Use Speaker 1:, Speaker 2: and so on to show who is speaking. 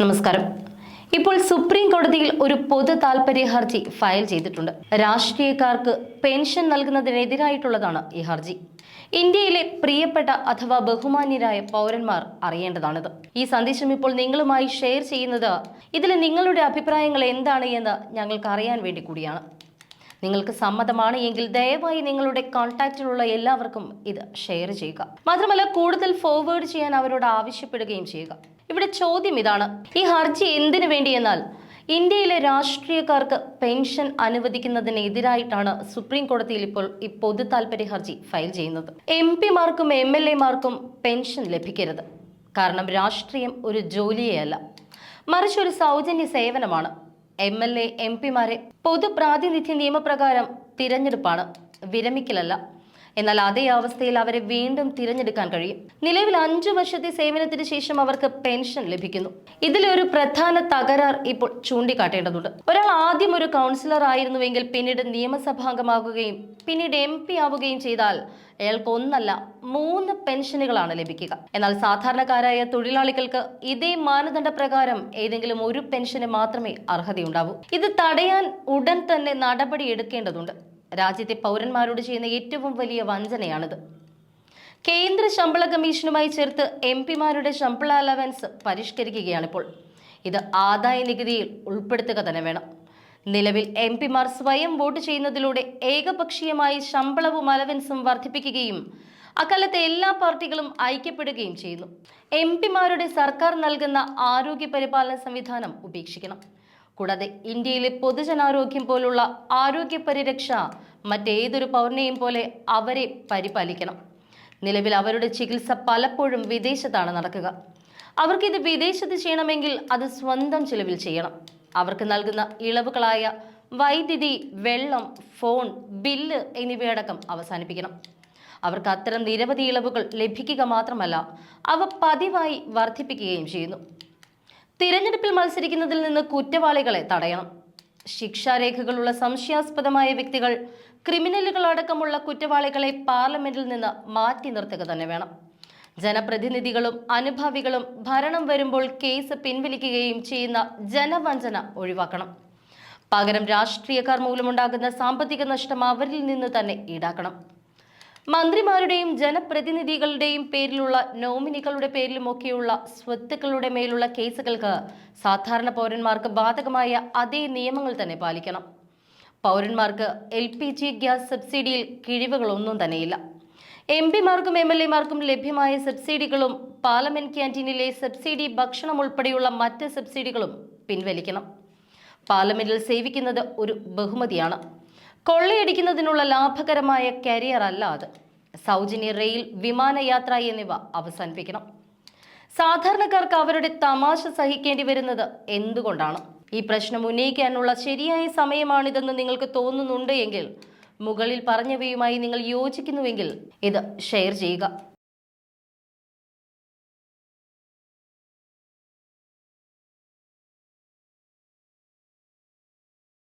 Speaker 1: നമസ്കാരം. ഇപ്പോൾ സുപ്രീം കോടതിയിൽ ഒരു പൊതു താൽപര്യ ഹർജി ഫയൽ ചെയ്തിട്ടുണ്ട്. രാഷ്ട്രീയക്കാർക്ക് പെൻഷൻ നൽകുന്നതിനെതിരായിട്ടുള്ളതാണ് ഈ ഹർജി. ഇന്ത്യയിലെ പ്രിയപ്പെട്ട അഥവാ ബഹുമാന്യരായ പൗരന്മാർ അറിയേണ്ടതാണിത്. ഈ സന്ദേശം ഇപ്പോൾ നിങ്ങളുമായി ഷെയർ ചെയ്യുന്നത് ഇതിൽ നിങ്ങളുടെ അഭിപ്രായങ്ങൾ എന്താണ് എന്ന് ഞങ്ങൾക്ക് അറിയാൻ വേണ്ടി കൂടിയാണ്. നിങ്ങൾക്ക് സമ്മതമാണ് എങ്കിൽ ദയവായി നിങ്ങളുടെ കോൺടാക്റ്റിലുള്ള എല്ലാവർക്കും ഇത് ഷെയർ ചെയ്യുക. മാത്രമല്ല കൂടുതൽ ഫോർവേഡ് ചെയ്യാൻ അവരോട് ആവശ്യപ്പെടുകയും ചെയ്യുക. ഇവിടെ ചോദ്യം ഇതാണ്. ഈ ഹർജി എന്തിനു വേണ്ടിയെന്നാൽ ഇന്ത്യയിലെ രാഷ്ട്രീയക്കാർക്ക് പെൻഷൻ അനുവദിക്കുന്നതിനെതിരായിട്ടാണ് സുപ്രീം കോടതിയിൽ ഇപ്പോൾ ഈ പൊതു താൽപര്യ ഹർജി ഫയൽ ചെയ്യുന്നത്. എം പിമാർക്കും എം എൽ എമാർക്കും പെൻഷൻ ലഭിക്കരുത്. കാരണം രാഷ്ട്രീയം ഒരു ജോലിയേ അല്ല. മറിച്ച് ഒരു സൗജന്യ സേവനമാണ്. എം എൽ എ എം പിമാരെ പൊതുപ്രാതിനിധ്യ നിയമപ്രകാരം തിരഞ്ഞെടുപ്പാണ് വിരമിക്കലല്ല. എന്നാൽ അതേ അവസ്ഥയിൽ അവരെ വീണ്ടും തിരഞ്ഞെടുക്കാൻ കഴിയും. നിലവിൽ അഞ്ചു വർഷത്തെ സേവനത്തിന് ശേഷം അവർക്ക് പെൻഷൻ ലഭിക്കുന്നു. ഇതിലൊരു പ്രധാന തകരാർ ഇപ്പോൾ ചൂണ്ടിക്കാട്ടേണ്ടതുണ്ട്. ഒരാൾ ആദ്യം ഒരു കൗൺസിലർ ആയിരുന്നുവെങ്കിൽ പിന്നീട് നിയമസഭാംഗമാകുകയും പിന്നീട് എം പി ആവുകയും ചെയ്താൽ അയാൾക്ക് ഒന്നല്ല മൂന്ന് പെൻഷനുകളാണ് ലഭിക്കുക. എന്നാൽ സാധാരണക്കാരായ തൊഴിലാളികൾക്ക് ഇതേ മാനദണ്ഡ പ്രകാരം ഏതെങ്കിലും ഒരു പെൻഷന് മാത്രമേ അർഹതയുണ്ടാവൂ. ഇത് തടയാൻ ഉടൻ തന്നെ നടപടി എടുക്കേണ്ടതുണ്ട്. രാജ്യത്തെ പൗരന്മാരോട് ചെയ്യുന്ന ഏറ്റവും വലിയ വഞ്ചനയാണിത്. കേന്ദ്ര ശമ്പള കമ്മീഷനുമായി ചേർത്ത് എം പിമാരുടെ ശമ്പള അലവൻസ് പരിഷ്കരിക്കുകയാണിപ്പോൾ. ഇത് ആദായ നികുതിയിൽ ഉൾപ്പെടുത്തുക തന്നെ വേണം. നിലവിൽ എം പിമാർ സ്വയം വോട്ട് ചെയ്യുന്നതിലൂടെ ഏകപക്ഷീയമായി ശമ്പളവും അലവൻസും വർദ്ധിപ്പിക്കുകയും അക്കാലത്തെ എല്ലാ പാർട്ടികളും ഐക്യപ്പെടുകയും ചെയ്യുന്നു. എം പിമാരുടെ സർക്കാർ നൽകുന്ന ആരോഗ്യ പരിപാലന സംവിധാനം ഉപേക്ഷിക്കണം. കൂടാതെ ഇന്ത്യയിലെ പൊതുജനാരോഗ്യം പോലുള്ള ആരോഗ്യ പരിരക്ഷ മറ്റേതൊരു പൗരനെയും പോലെ അവരെ പരിപാലിക്കണം. നിലവിൽ അവരുടെ ചികിത്സ പലപ്പോഴും വിദേശത്താണ് നടക്കുക. അവർക്കിത് വിദേശത്ത് ചെയ്യണമെങ്കിൽ അത് സ്വന്തം ചിലവിൽ ചെയ്യണം. അവർക്ക് നൽകുന്ന ഇളവുകളായ വൈദ്യുതി വെള്ളം ഫോൺ ബില്ല് എന്നിവയടക്കം അവസാനിപ്പിക്കണം. അവർക്ക് അത്തരം നിരവധി ഇളവുകൾ ലഭിക്കുക മാത്രമല്ല അവ പതിവായി വർദ്ധിപ്പിക്കുകയും ചെയ്യുന്നു. തിരഞ്ഞെടുപ്പിൽ മത്സരിക്കുന്നതിൽ നിന്ന് കുറ്റവാളികളെ തടയണം. ശിക്ഷാരേഖകളുള്ള സംശയാസ്പദമായ വ്യക്തികൾ ക്രിമിനലുകൾ അടക്കമുള്ള കുറ്റവാളികളെ പാർലമെന്റിൽ നിന്ന് മാറ്റി നിർത്തുക തന്നെ വേണം. ജനപ്രതിനിധികളും അനുഭാവികളും ഭരണം വരുമ്പോൾ കേസ് പിൻവലിക്കുകയും ചെയ്യുന്ന ജനവഞ്ചന ഒഴിവാക്കണം. പകരം രാഷ്ട്രീയക്കാർ മൂലമുണ്ടാകുന്ന സാമ്പത്തിക നഷ്ടം അവരിൽ നിന്ന് തന്നെ ഈടാക്കണം. മന്ത്രിമാരുടെയും ജനപ്രതിനിധികളുടെയും പേരിലുള്ള നോമിനികളുടെ പേരിലുമൊക്കെയുള്ള സ്വത്തുക്കളുടെ മേലുള്ള കേസുകൾക്ക് സാധാരണ പൗരന്മാർക്ക് ബാധകമായ അതേ നിയമങ്ങൾ തന്നെ പാലിക്കണം. പൗരന്മാർക്ക് എൽ പി ജി ഗ്യാസ് സബ്സിഡിയിൽ കിഴിവുകളൊന്നും തന്നെയില്ല. എം പിമാർക്കും എം എൽ എമാർക്കും ലഭ്യമായ സബ്സിഡികളും പാർലമെന്റ് ക്യാന്റീനിലെ സബ്സിഡി ഭക്ഷണം ഉൾപ്പെടെയുള്ള മറ്റ് സബ്സിഡികളും പിൻവലിക്കണം. പാർലമെന്റിൽ സേവിക്കുന്നത് ഒരു ബഹുമതിയാണ്. കൊള്ളയടിക്കുന്നതിനുള്ള ലാഭകരമായ കരിയർ അല്ല അത്. സൗജന്യ റെയിൽ വിമാനയാത്ര എന്നിവ അവസാനിപ്പിക്കണം. സാധാരണക്കാർക്ക് അവരുടെ തമാശ സഹിക്കേണ്ടി വരുന്നത് എന്തുകൊണ്ടാണ്? ഈ പ്രശ്നം ഉന്നയിക്കാനുള്ള ശരിയായ സമയമാണിതെന്ന് നിങ്ങൾക്ക് തോന്നുന്നുണ്ട് എങ്കിൽ മുകളിൽ പറഞ്ഞവയുമായി നിങ്ങൾ യോജിക്കുന്നുവെങ്കിൽ ഇത് ഷെയർ ചെയ്യുക.